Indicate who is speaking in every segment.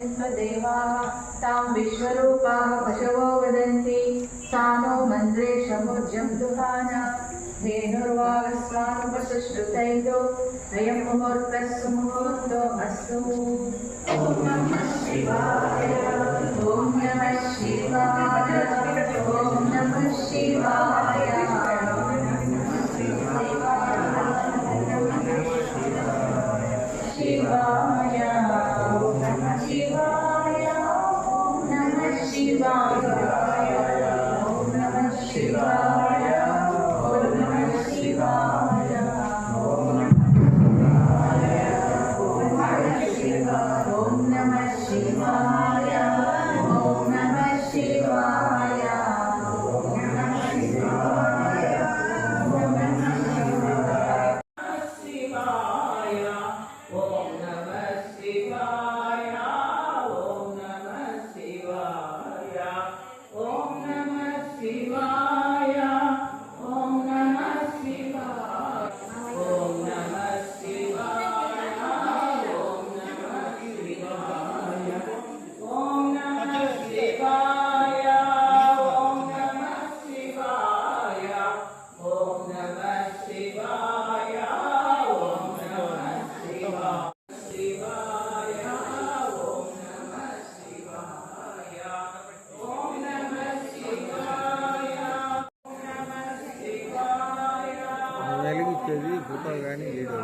Speaker 1: देवाः, तां विश्वरूपाः पशवो वदन्ति सा नो मन्द्रे शमुर्जं दुहाना धेनुर्वागस्वानुपसुश्रुतैतो वयं मुहूर्तः सुमुहूर्तो अस्तु
Speaker 2: రూపాయలు కానీ
Speaker 1: ఏడు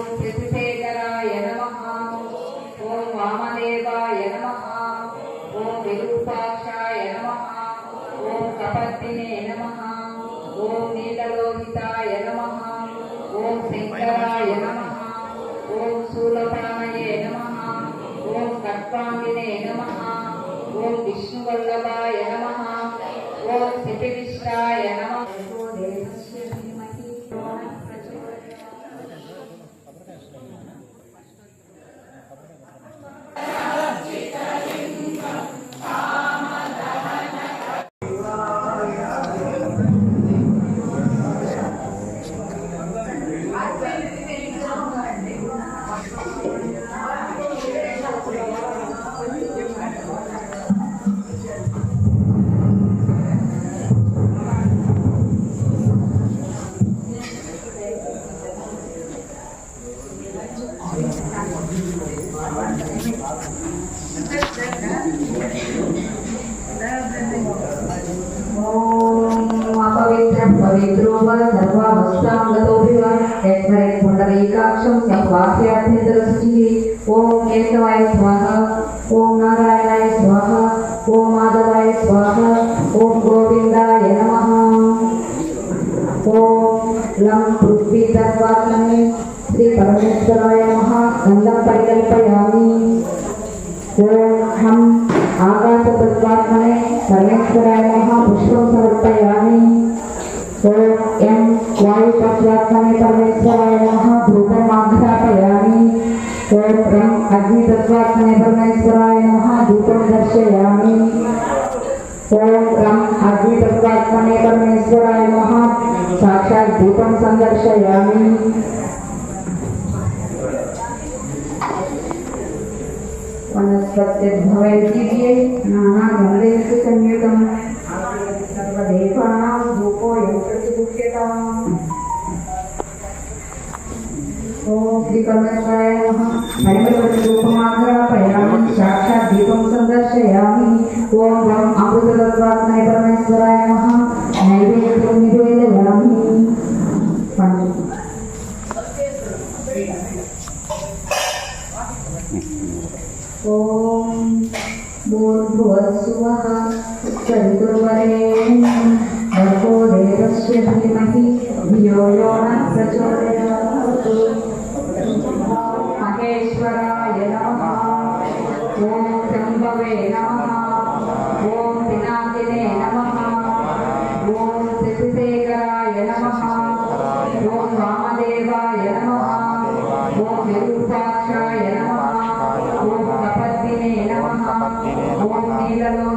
Speaker 1: ఓం నమ. ఓం వామదేవాయ నమ. ఓం విరూపాక్షాయ నమ. ఓం కపర్దినే నమ. ఓం నీలలోహితాయ నమ. ఓం శంకరాయ నమ. ఓం శూలపాణయే నమ. ఓం కట్వాంగినే నమ. ఓం విష్ణువల్లభాయ
Speaker 3: నమ. ఓం శిపివిష్టాయ నమ. गतोऽपि वा यस्मरेत् पुण्डरीकाक्षं संवाह्याभ्यन्तरशुचिः ॐ केशवाय स्वाहा, ॐ नारायणाय स्वाहा, ॐ माधवाय स्वाहा, ॐ गोविन्दाय नमः। ॐ लं पृथ्वी श्रीपरमेश्वराय नमः गन्धं परिकल्पयामि। ॐ हम आकाशतत्त्वात्मने परमेश्वराय नमः, पुष्पं समर्पयामि। ॐ यं वायुतत्वात्मने परमेश्वराय नमः ध्रुवम् आघ्रापयामि स्तोत्रम् अग्नितत्वात्मने परमेश्वराय नमः धूपं दर्शयामि स्तोत्रम् अग्नितत्वात्मने परमेश्वराय नमः साक्षात् धूपं सन्दर्शयामि। वनस्पत्यद्भवेत् कीजिए नाना गमलेषु संयुतम् सर्वदेवानां धूपो यत्र मुख्यताम् ओम श्री कर्मकाराय नमः। हरिमलपत्र रूपमाग्रहपयामि साक्षात् दीपं सन्दर्शयामि ओम गम अमृततत्त्वात्मने परमेश्वराय नमः नैवेद्यं निवेदयामि ओम भूर्भुवस्सुवः चतुर्वरेण्यं भर्गो देवस्य
Speaker 1: धीमहि। धियो यो न प्रचोदयात्। వెంకటేశ్వరాయ నమ. ఓం శంభవే
Speaker 2: నమ. ఓం పినాకినే నమ.
Speaker 1: ఓం శశిశేఖరాయ నమ. ఓం వామదేవాయ నమ. ఓం నిరుపాక్షాయ నమ. ఓం కపద్దినే నమ. ఓం నీలలో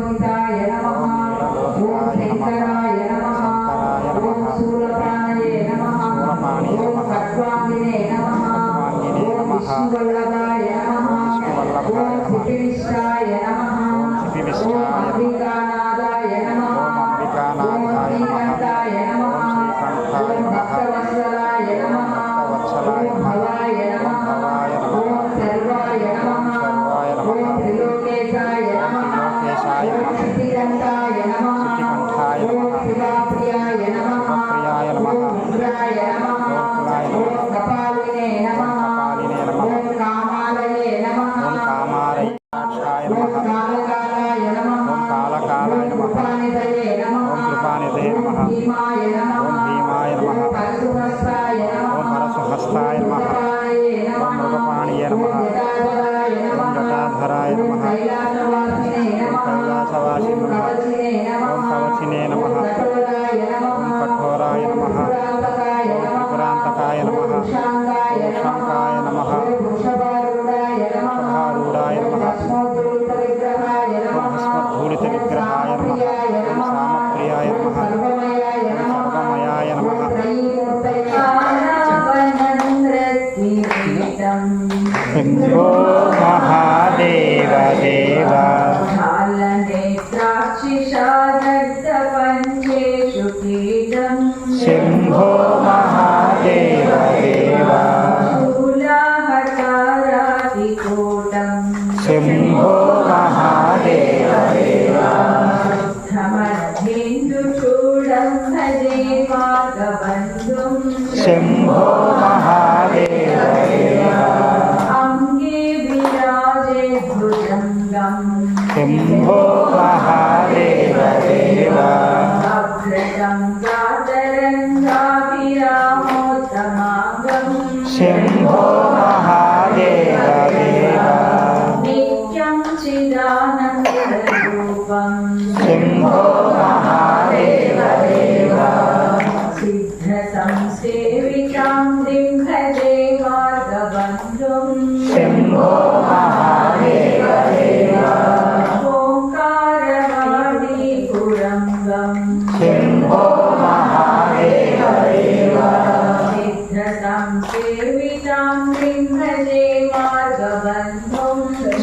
Speaker 1: নমঃ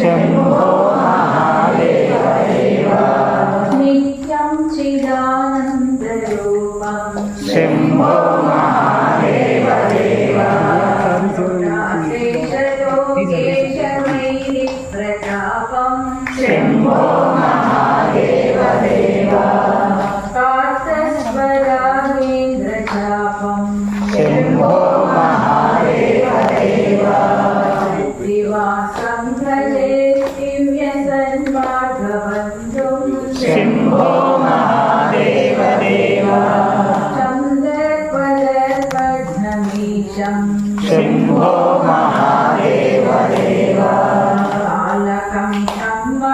Speaker 1: Hashem.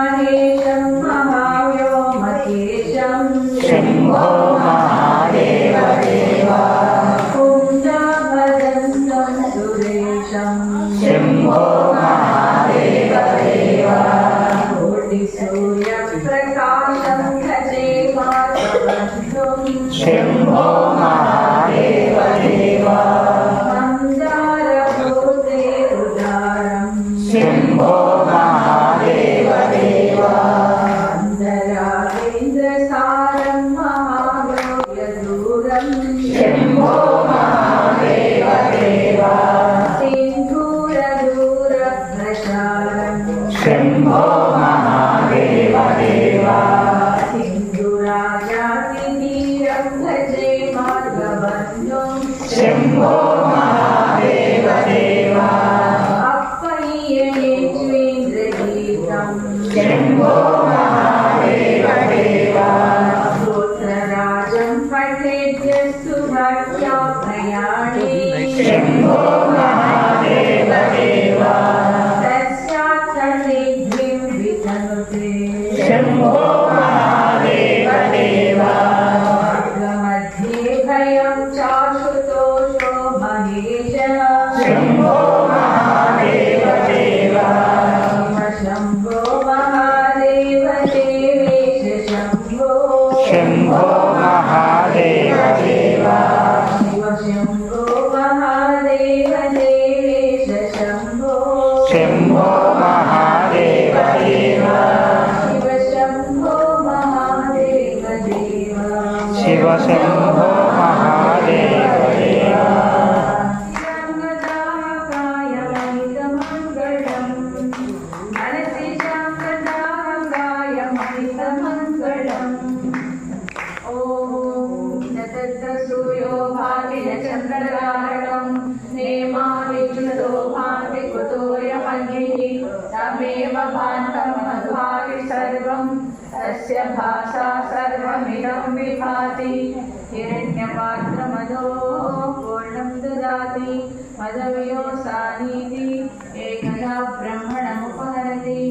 Speaker 1: Radhe Lord. ददाति हिरण्यपात्रमदो पूर्णं ददाति मदव्यो सानीति एकदा ब्रह्मणमुपहरति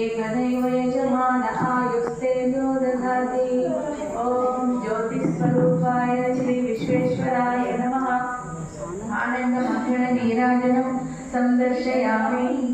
Speaker 1: एकदैव यजमान आयुस्तेजो ददाति ॐ ज्योतिस्वरूपाय श्रीविश्वेश्वराय नमः आनन्दमङ्गलनीराजनं सन्दर्शयामि